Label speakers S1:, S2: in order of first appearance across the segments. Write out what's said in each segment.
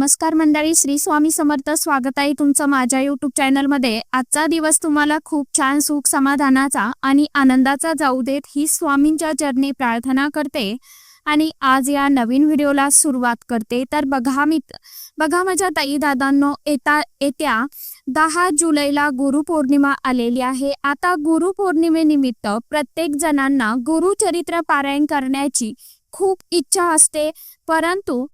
S1: नमस्कार मंडळी श्री स्वामी समर्थ स्वागत आहे तुमचं माझ्या युट्यूब चॅनलमध्ये आजचा दिवस तुम्हाला खूप छान सुख समाधानाचा आणि आनंदाचा जाऊ देत ही स्वामींच्या चरणी प्रार्थना करते. आणि आज या नवीन व्हिडिओला सुरुवात करते. तर बघा मी बघा माझ्या ताई दादांनो येता येत्या दहा जुलैला गुरुपौर्णिमा आलेली आहे. आता गुरुपौर्णिमेनिमित्त प्रत्येक जणांना गुरुचरित्र पारायण करण्याची खूप इच्छा असते. परंतु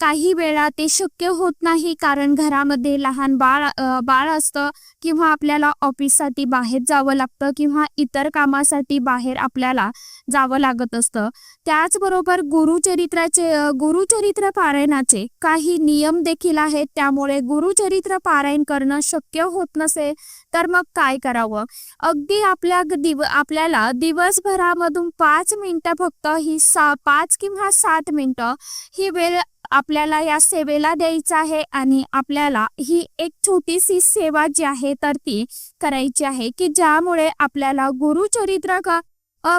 S1: काही वेळा ते शक्य होत नाही कारण घरामध्ये लहान बाळ बाळ असतं किंवा आपल्याला ऑफिससाठी बाहेर जावं लागतं किंवा इतर कामासाठी बाहेर आपल्याला जावं लागत असतं. त्याचबरोबर गुरुचरित्राचे गुरुचरित्र पारायणाचे काही नियम देखील आहेत. त्यामुळे गुरुचरित्र पारायण करणं शक्य होत नसेल तर मग काय करावं? अगदी आपल्या दिव आपल्याला दिवसभरामधून पाच मिनिटं फक्त ही सा पाच किंवा सात मिनिटं ही वेळ आपल्याला या सेवेला द्यायचं आहे आणि आपल्याला ही एक छोटीशी सेवा जी आहे तर ती करायची आहे की ज्यामुळे आपल्याला गुरुचरित्र का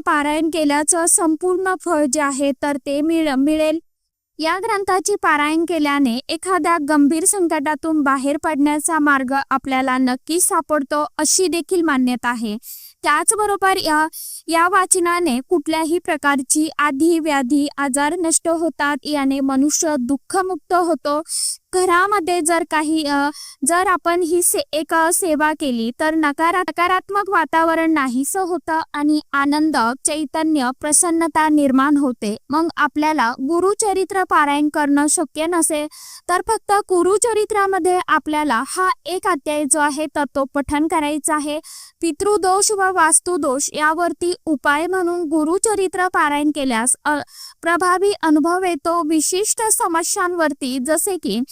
S1: पारायण केल्याचं संपूर्ण फळ जे आहे तर ते मिळ मिळेल. या ग्रंथाची पारायण केल्याने एखाद्या गंभीर संकटातून बाहेर पडण्याचा मार्ग आपल्याला नक्की सापडतो अशी देखील मान्यता आहे. त्याचबरोबर या या वाचनाने कुठल्याही प्रकारची आधी व्याधी आजार नष्ट होतात याने मनुष्य दुःखमुक्त होतो घरामध्ये जर काही जर आपण ही से एक सेवा केली तर नकारा नकारात्मक वातावरण नाहीसं होतं आणि आनंद चैतन्य प्रसन्नता निर्माण होते. मग आपल्याला गुरुचरित्र पारायण करणं शक्य नसेल तर फक्त गुरुचरित्रामध्ये आपल्याला हा एक अध्याय जो आहे तर तो पठन करायचा आहे. पितृदोष व वास्तुदोष यावरती उपाय म्हणून गुरुचरित्र पारायण केल्यास प्रभावी अनुभव येतो. विशिष्ट समस्यांवरती जसे की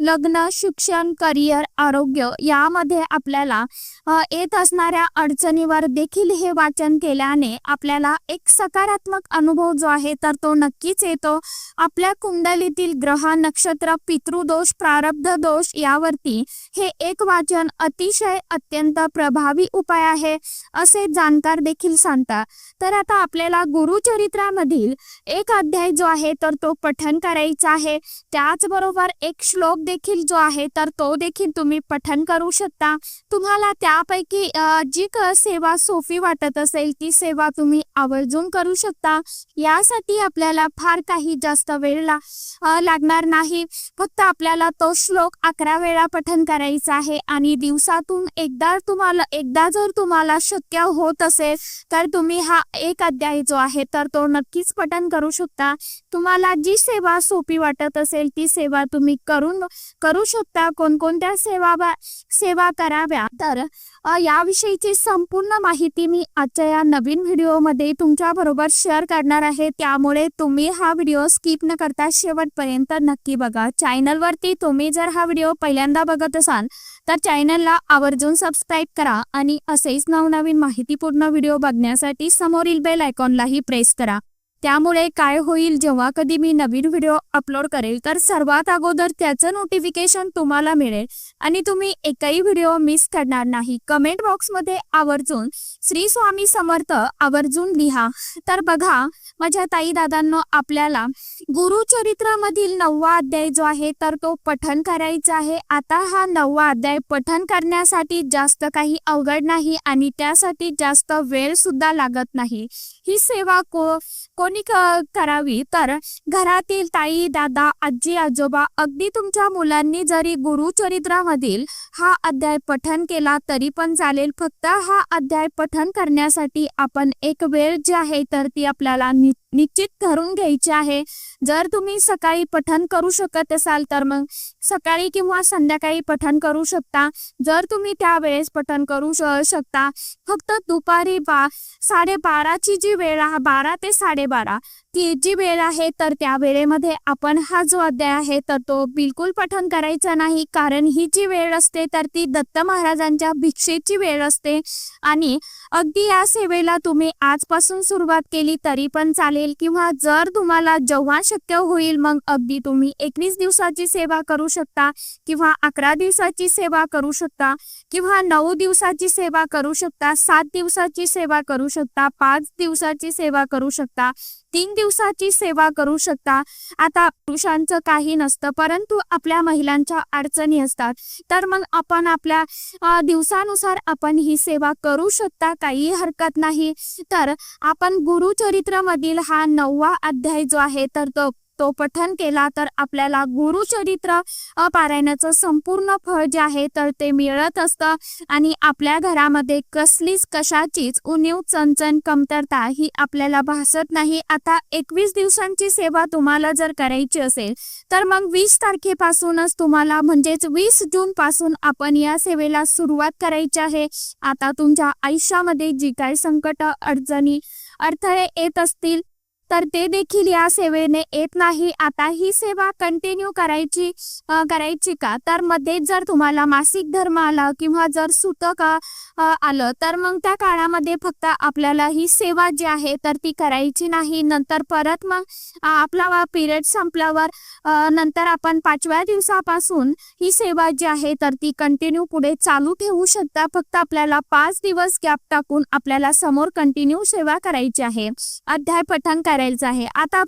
S1: लग्न शिक्षण करिअर आरोग्य यामध्ये आपल्याला येत असणाऱ्या अडचणीवर देखील हे वाचन केल्याने आपल्याला एक सकारात्मक अनुभव जो आहे तर तो नक्कीच येतो. आपल्या कुंडलीतील ग्रह नक्षत्र पितृदोष प्रारब्ध दोष यावरती हे एक वाचन अतिशय अत्यंत प्रभावी उपाय आहे असे जाणकार देखील सांगतात. तर आता आपल्याला गुरुचरित्रामधील एक अध्याय जो आहे तर तो पठन करायचा आहे. त्याचबरोबर एक श्लोक देखील जो आहे तर तो देखील तुम्ही पठन करू शकता. तुम्हाला त्यापैकी जी क- सेवा सोपी वाटत असेल ती सेवा तुम्ही आवर्जून करू शकता. यासाठी आपल्याला फार काही जास्त वेळ लागणार नाही. फक्त आपल्याला तो श्लोक अकरा वेळा पठन करायचा आहे आणि दिवसातून एकदा तुम्हाला एकदा जर तुम्हाला शक्य होत असेल तर तुम्ही हा एक अध्याय जो आहे तर तो नक्कीच पठन करू शकता. तुम्हाला जी सेवा सोपी वाटत असेल ती सेवा तुम्ही करून करू शकता. कोणकोणत्या सेवा सेवा कराव्या? तर याविषयीची संपूर्ण माहिती मी आजच्या या नवीन व्हिडिओमध्ये तुमच्या बरोबर शेअर करणार आहे. त्यामुळे तुम्ही हा व्हिडिओ स्किप न करता शेवटपर्यंत नक्की बघा. चॅनलवरती तुम्ही जर हा व्हिडिओ पहिल्यांदा बघत असाल तर चॅनलला आवर्जून सबस्क्राईब करा आणि असेच नवनवीन माहितीपूर्ण व्हिडिओ बघण्यासाठी समोरील बेल आयकॉनलाही प्रेस करा. त्यामुळे काय होईल जेव्हा कधी मी नवीन व्हिडिओ अपलोड करेल तर सर्वात अगोदर त्याचं नोटिफिकेशन तुम्हाला मिळेल. आणि तुम्ही एकही व्हिडिओ मिस करणार नाही. कमेंट बॉक्समध्ये आवर्जून श्री स्वामी समर्थ आवर्जून लिहा. तर बघा माझ्या ताई दादांनो आपल्याला गुरुचरित्रामधील नववा अध्याय जो आहे तर तो पठन करायचा आहे. आता हा नववा अध्याय पठन करण्यासाठी जास्त काही अवघड नाही आणि त्यासाठी जास्त वेळ सुद्धा लागत नाही. ही सेवा को क- करावी. तर घरातील ताई दादा आजी आजोबा अगदी तुमच्या मुलांनी जरी गुरुचरित्रामधील हा अध्याय पठन केला तरी पण चालेल. फक्त हा अध्याय पठन करण्यासाठी आपण एक वेळ जी आहे तर ती आपल्याला नि- निश्चित ठरून घ्यायची आहे. जर तुम्ही सकाळी पठन करू शकत असाल तर मग सकाळी किंवा संध्याकाळी पठन करू शकता. जर तुम्ही त्यावेळेस पठन करू शकता फक्त दुपारी बा साडेबाराची जी वेळ आहे बारा ते साडेबारा ती जी वेळ आहे तर त्या वेळेमध्ये आपण हा जो अध्याय आहे तर तो बिलकुल पठन करायचा नाही. कारण ही जी वेळ असते तर ती दत्त महाराजांच्या भिक्षेची वेळ असते. आणि अगदी या सेवेला तुम्ही आजपासून सुरुवात केली तरी पण चालेल. किंवा जर तुम्हाला जेव्हा शक्य होईल मग अगदी तुम्ही एकवीस दिवसाची सेवा करू शकता किंवा अकरा दिवसाची सेवा करू शकता. किंवा नऊ दिवसाची सेवा करू शकता सात दिवसाची सेवा करू शकता पाच दिवसाची सेवा करू शकता तीन दिवसाची सेवा करू शकता. आता पुरुषांचं काही नसतं परंतु आपल्या महिलांच्या अडचणी असतात. तर मग आपण आपल्या दिवसानुसार आपण ही सेवा करू शकता काही हरकत नाही. तर आपण गुरुचरित्रमधील हा नववा अध्याय जो आहे तर तो तो पठन केला तर आपल्याला गुरुचरित्र पारायणाचं संपूर्ण फळ जे आहे तर ते मिळत असतं. आणि आपल्या घरामध्ये कसलीच कशाचीच उणीव चणचण कमतरता ही आपल्याला भासत नाही. आता एकवीस दिवसांची सेवा तुम्हाला जर करायची असेल तर मग वीस तारखेपासूनच तुम्हाला म्हणजेच वीस जून पासून आपण या सेवेला सुरुवात करायची आहे. आता तुमच्या आयुष्यामध्ये जी काही संकट अडचणी अडथळे येत असतील तर ते देखील या सेवेने येत नाही. आता ही सेवा कंटिन्यू करायची करायची का? तर मध्ये जर तुम्हाला मासिक धर्म आला किंवा जर सुतक आलं तर मग त्या काळामध्ये फक्त आपल्याला ही सेवा जी आहे तर ती करायची नाही. नंतर परत मग आपला पिरियड संपल्यावर नंतर आपण पाचव्या दिवसापासून ही सेवा जी आहे तर ती कंटिन्यू पुढे चालू ठेवू शकता. फक्त आपल्याला पाच दिवस गॅप टाकून आपल्याला समोर कंटिन्यू सेवा करायची आहे. अध्याय पठण करायचं आहे. आता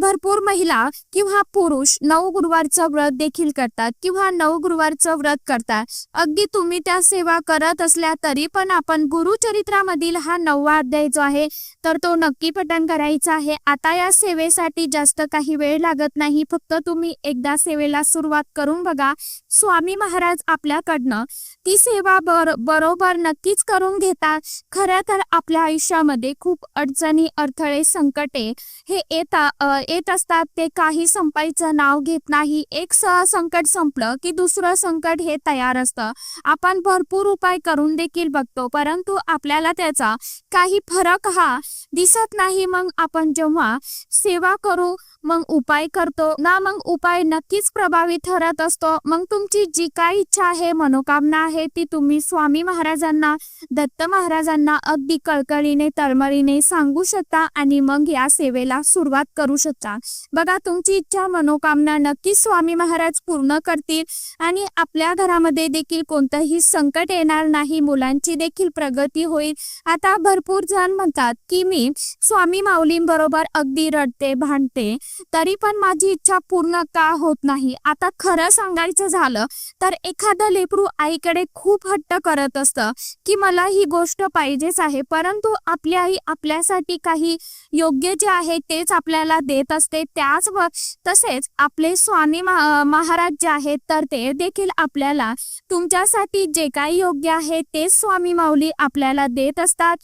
S1: भरपूर महिला किंवा पुरुष नऊ गुरुवारचं व्रत देखील करतात किंवा नऊ गुरुवारचं व्रत करतात. अगदी तुम्ही त्या सेवा करत असल्या तरी पण आपण गुरुचरित्रामधील हा नववा अध्याय जो आहे तर तो नक्की पठण करायचा आहे. आता या सेवेसाठी जास्त काही वेळ लागत नाही. फक्त तुम्ही एकदा सेवेला सुरुवात करून बघा. स्वामी महाराज आपल्याकडनं ती सेवा बर बरोबर नक्कीच करून घेतात. खरं तर आपल्या आयुष्यामध्ये खूप अडचणी अडथळे संकटे हे येता येत असतात. ते काही संपायचं नाव घेत नाही. एक स संकट संपलं की दुसरं संकट हे तयार असतं. आपण भरपूर उपाय करून देखील बघतो परंतु आपल्याला त्याचा काही फरक हा दिसत नाही. मग आपण जेव्हा सेवा करू मग उपाय करतो. ना मग उपाय नक्कीच प्रभावी ठरत असतो. मग तुमची जी काही इच्छा आहे मनोकामना आहे ती तुम्ही स्वामी महाराजांना दत्त महाराजांना अगदी कळकळीने तळमळीने सांगू शकता आणि मग या सेवेला सुरुवात करू शकता. बघा तुमची इच्छा मनोकामना नक्कीच स्वामी महाराज पूर्ण करतील आणि आपल्या घरामध्ये देखील कोणतंही संकट येणार नाही मुलांची देखील प्रगती होईल. आता भरपूर जण म्हणतात की मी स्वामी माऊलींबरोबर अगदी रडते भांडते तरी पण माझी इच्छा पूर्ण का होत नाही? आता खरं सांगायचं झालं तर एखादं लेपरू आईकडे खूप हट्ट करत असतं की मला ही गोष्ट पाहिजेच आहे. परंतु आपली आई आपल्यासाठी काही योग्य जे आहे तेच आपल्याला देत असते. त्याच व तसेच आपले स्वामी महाराज जे आहेत तर ते देखील आपल्याला तुमच्यासाठी जे काही योग्य आहे तेच स्वामी माऊली आपल्याला देत असतात.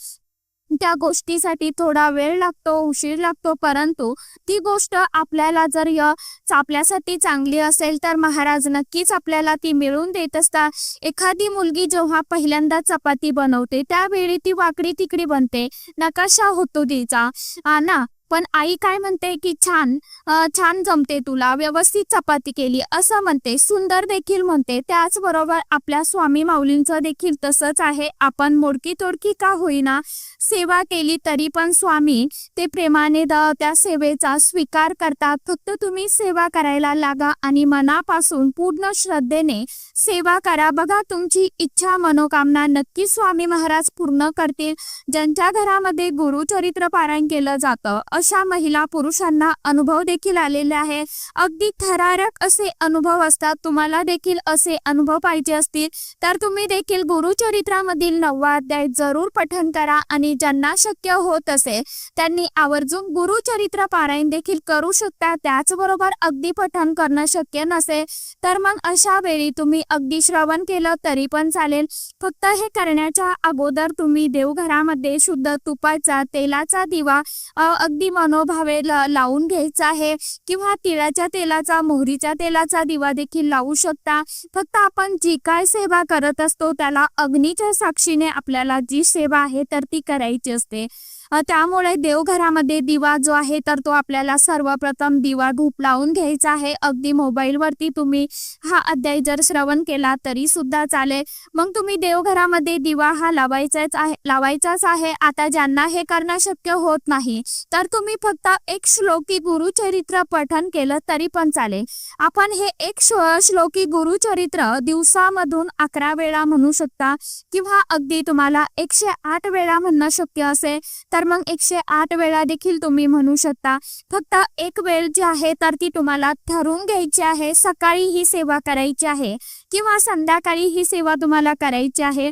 S1: त्या गोष्टीसाठी थोडा वेळ लागतो उशीर लागतो परंतु ती गोष्ट आपल्याला जर आपल्यासाठी चांगली असेल तर महाराज नक्कीच आपल्याला ती मिळवून देत असतात. एखादी मुलगी जेव्हा पहिल्यांदा चपाती बनवते त्यावेळी ती वाकडी तिकडी बनते. नकाशा होतो तिचा. आ ना? पण आई काय म्हणते की छान छान जमते तुला व्यवस्थित चपाती केली असं म्हणते. सुंदर देखील म्हणते. त्याचबरोबर आपल्या स्वामी माऊलींचं देखील तसंच आहे. आपण मोडकी तोडकी का होईना सेवा केली तरी पण स्वामी ते प्रेमाने द त्या सेवेचा स्वीकार करतात. फक्त तुम्ही सेवा करायला लागा आणि मनापासून पूर्ण श्रद्धेने सेवा करा. बघा तुमची इच्छा मनोकामना नक्की स्वामी महाराज पूर्ण करतील. ज्यांच्या घरामध्ये गुरुचरित्र पारायण केलं जातं अशा महिला पुरुषांना अनुभव देखील आलेले आहे. अगदी थरारक असे अनुभव असतात. तुम्हाला देखील असे अनुभव पाहिजे असतील. तर तुम्ही देखील गुरुचरित्रामधील नववा अध्याय जरूर पठन करा आणि ज्यांना शक्य होत असेल त्यांनी आवर्जून गुरुचरित्र पारायण देखील करू शकता. त्याचबरोबर अगदी पठन करणं शक्य नसेल तर मग अशा वेळी तुम्ही अगदी श्रवण केलं तरी पण चालेल. फक्त हे करण्याच्या अगोदर तुम्ही देवघरामध्ये शुद्ध तुपाचा तेलाचा दिवा अगदी अगदी मनोभावे लावून घ्यायचा आहे किंवा तिळाच्या तेलाचा मोहरीच्या तेलाचा दिवा देखील लावू शकता. फक्त आपण जी काय सेवा करत असतो त्याला अग्नीच्या साक्षीने आपल्याला जी सेवा आहे तर ती करायची असते. त्यामुळे देवघरामध्ये दिवा जो आहे तर तो आपल्याला सर्वप्रथम दिवा धूप लावून घ्यायचा आहे. अगदी मोबाईलवरती तुम्ही हा अध्याय जर श्रवण केला तरी सुद्धा चालेल. मग तुम्ही देवघरामध्ये दिवा हा लावायचाच आहे लावायचाच आहे. आता ज्यांना हे करणं शक्य होत नाही तर तुम्ही फक्त एक श्लोकी गुरुचरित्र पठन केलं तरी पण चालेल. आपण हे एक श्लोकी गुरुचरित्र दिवसामधून अकरा वेळा म्हणू शकता किंवा अगदी तुम्हाला एकशे आठ वेळा म्हणणं शक्य असेल तर तर मग एकशे आठ वेळा देखील तुम्ही म्हणू शकता. फक्त एक वेळ जी आहे तर ती तुम्हाला ठरवून घ्यायची आहे. सकाळी ही सेवा करायची आहे. किंवा संध्याकाळी ही सेवा तुम्हाला करायची आहे.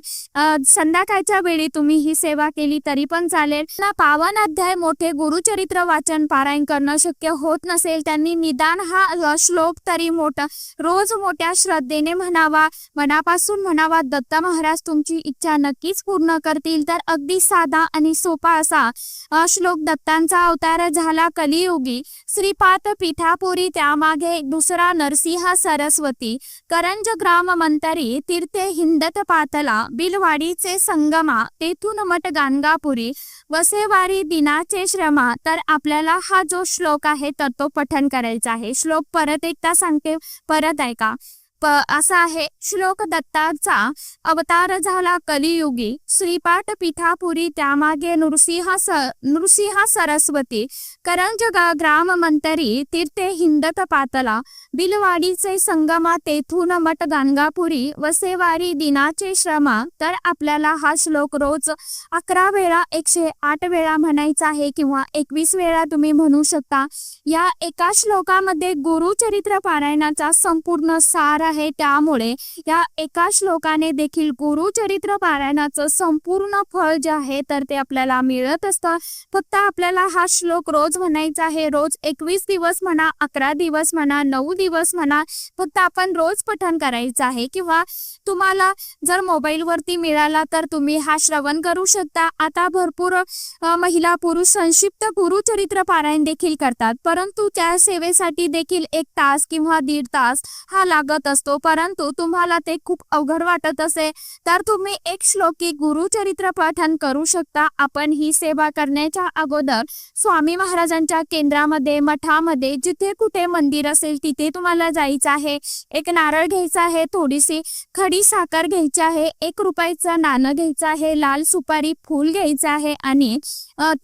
S1: संध्याकाळच्या वेळी तुम्ही ही सेवा केली तरी पण चालेल. ना पावन अध्याय मोठे गुरुचरित्र वाचन पारायण करणं शक्य होत नसेल त्यांनी निदान हा श्लोक तरी मोठा रोज मोठ्या श्रद्धेने म्हणावा. मनापासून म्हणावा दत्त महाराज तुमची इच्छा नक्कीच पूर्ण करतील. तर अगदी साधा आणि सोपा असा श्लोक दत्तांचा अवतार झाला कलियुगी. श्रीपाद पिठापुरी त्यामागे दुसरा नरसिंह सरस्वती. करंज ग्राम मंतरी तीर्थे हिंदत पातला बिलवाडीचे संगमा तेथून मठ गाणगापुरी वसेवारी दिनाचे श्रमा तर आपल्याला हा जो श्लोक आहे तर तो पठन करायचा आहे. श्लोक परत एकदा सांगते परत ऐका. असा आहे. श्लोक दत्ताचा अवतार झाला कलियुगी. श्रीपाठ पिठापुरी त्यामागे नृसिंह स नृसिंह सरस्वती करंज ग्राम मंतरी तीर्थे हिंदत पातला बिलवाडीचे संगमा तेथून मठ गाणगापुरी वसेवारी दिनाचे श्रमा. तर आपल्याला हा श्लोक रोज अकरा वेळा एकशे आठ वेळा म्हणायचा आहे किंवा एकवीस वेळा तुम्ही म्हणू शकता. या एका श्लोकामध्ये गुरुचरित्र पारायणाचा संपूर्ण सार आहे त्यामुळे या एका श्लोकाने देखील गुरुचरित्र पारायणाचं संपूर्ण फळ जे आहे तर ते आपल्याला मिळत असतं. फक्त आपल्याला हा श्लोक रोज म्हणायचा आहे रोज एकवीस दिवस म्हणा अकरा दिवस म्हणा नऊ दिवस म्हणा फक्त आपण रोज पठण करायचं आहे किंवा तुम्हाला जर मोबाईलवरती मिळाला तर तुम्ही हा श्रवण करू शकता. आता भरपूर महिला पुरुष संक्षिप्त गुरुचरित्र पारायण देखील करतात परंतु त्या सेवेसाठी देखील एक तास किंवा दीड तास हा लागत असतो. परंतु तुम्हाला ते खूप अवघड वाटत असे तर तुम्ही एक श्लोकी गुरुचरित्र पठन करू शकता. आपण ही सेवा करण्याच्या अगोदर स्वामी महाराजांच्या केंद्रामध्ये मठामध्ये जिथे कुठे मंदिर असेल तिथे तुम्हाला जायचं आहे. एक नारळ घ्यायचा आहे थोडीशी खडी साखर घ्यायची आहे एक रुपयाचं नाणं घ्यायचं आहे लाल सुपारी फूल घ्यायचं आहे आणि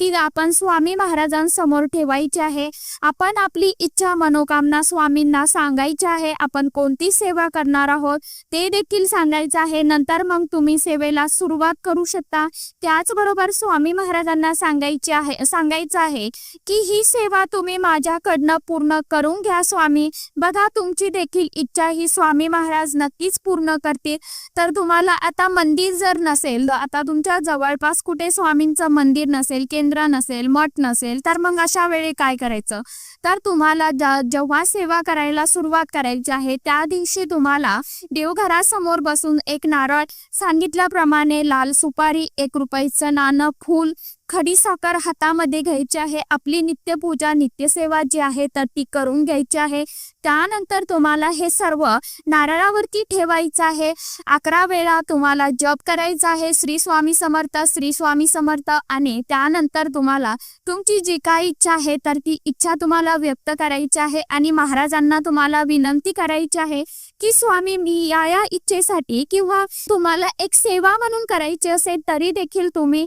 S1: ती आपण स्वामी महाराजांसमोर ठेवायची आहे. आपण आपली इच्छा मनोकामना स्वामींना सांगायची आहे. आपण कोणती सेवा सेवा करणार आहोत. ते देखील सांगायचं आहे. नंतर मग तुम्ही सेवेला सुरुवात करू शकता. त्याचबरोबर स्वामी महाराजांना सांगायचे आहे सांगायचं आहे की ही सेवा तुम्ही माझ्याकडनं पूर्ण करून घ्या स्वामी. बघा तुमची देखील इच्छा ही स्वामी महाराज नक्कीच पूर्ण करतील. तर तुम्हाला आता मंदिर जर नसेल आता तुमच्या जवळपास कुठे स्वामींचं मंदिर नसेल केंद्र नसेल मठ नसेल तर मग अशा वेळी काय करायचं? तर तुम्हाला जेव्हा सेवा करायला सुरुवात करायची आहे त्या दिवशी तुम्हाला देवघरासमोर बसून एक नारळ सांगितल्याप्रमाणे लाल सुपारी एक रुपयाचं नाणं फूल खडी साखर हातामध्ये घ्यायची आहे. आपली नित्यपूजा नित्यसेवा जी आहे तर ती करून घ्यायची आहे. त्यानंतर तुम्हाला हे सर्व नारळावरती ठेवायचं आहे. अकरा वेळा तुम्हाला जप करायचा आहे. श्री स्वामी समर्थ श्री स्वामी समर्थ आणि त्यानंतर तुम्हाला तुमची जी काही इच्छा आहे तर ती इच्छा तुम्हाला व्यक्त करायची आहे आणि महाराजांना तुम्हाला विनंती करायची आहे की स्वामी मी या या इच्छेसाठी किंवा तुम्हाला एक सेवा म्हणून करायची असेल तरी देखील तुम्ही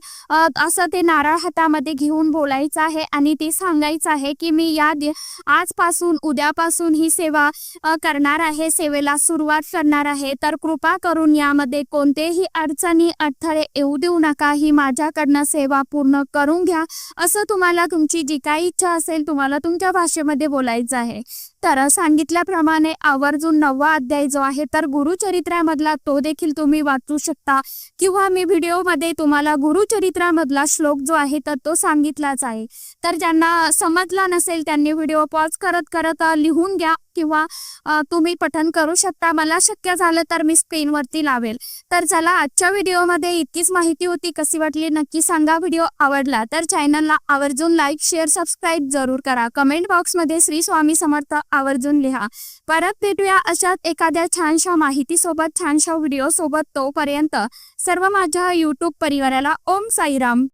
S1: असं ते नारळ हातामध्ये घेऊन बोलायचं आहे आणि ते सांगायचं आहे की मी या आजपासून उद्यापासून ही सेवा करणार आहे सेवेला सुरुवात करणार आहे. तर कृपा करून यामध्ये कोणतेही अडचणी अडथळे येऊ देऊ नका. ही माझ्याकडनं सेवा पूर्ण करून घ्या. असं तुम्हाला तुमची जी काही इच्छा असेल तुम्हाला तुमच्या भाषेमध्ये बोलायचं आहे. तर सांगितल्याप्रमाणे आवर्जून नववा अध्याय जो आहे तर गुरुचरित्रामधला तो देखील तुम्ही वाचू शकता. किंवा मी व्हिडिओमध्ये तुम्हाला गुरुचरित्रामधला श्लोक जो आहे तर तो सांगितलाच आहे. तर ज्यांना समजला नसेल त्यांनी व्हिडिओ पॉज करत करत लिहून घ्या. किंवा तुम्ही पठन करू शकता. मला शक्य झालं तर मी स्क्रीनवरती लावेल. तर चला आजच्या व्हिडिओमध्ये इतकीच माहिती होती. कशी वाटली नक्की सांगा. व्हिडिओ आवडला तर चॅनलला आवर्जून लाईक शेअर सबस्क्राईब जरूर करा. कमेंट बॉक्समध्ये श्री स्वामी समर्थ आवर्जून लिहा. परत भेटूया अशाच एखाद्या छानशा माहितीसोबत छानशा व्हिडिओ सोबत तोपर्यंत सर्व माझ्या यूट्यूब परिवाराला ओम साईराम.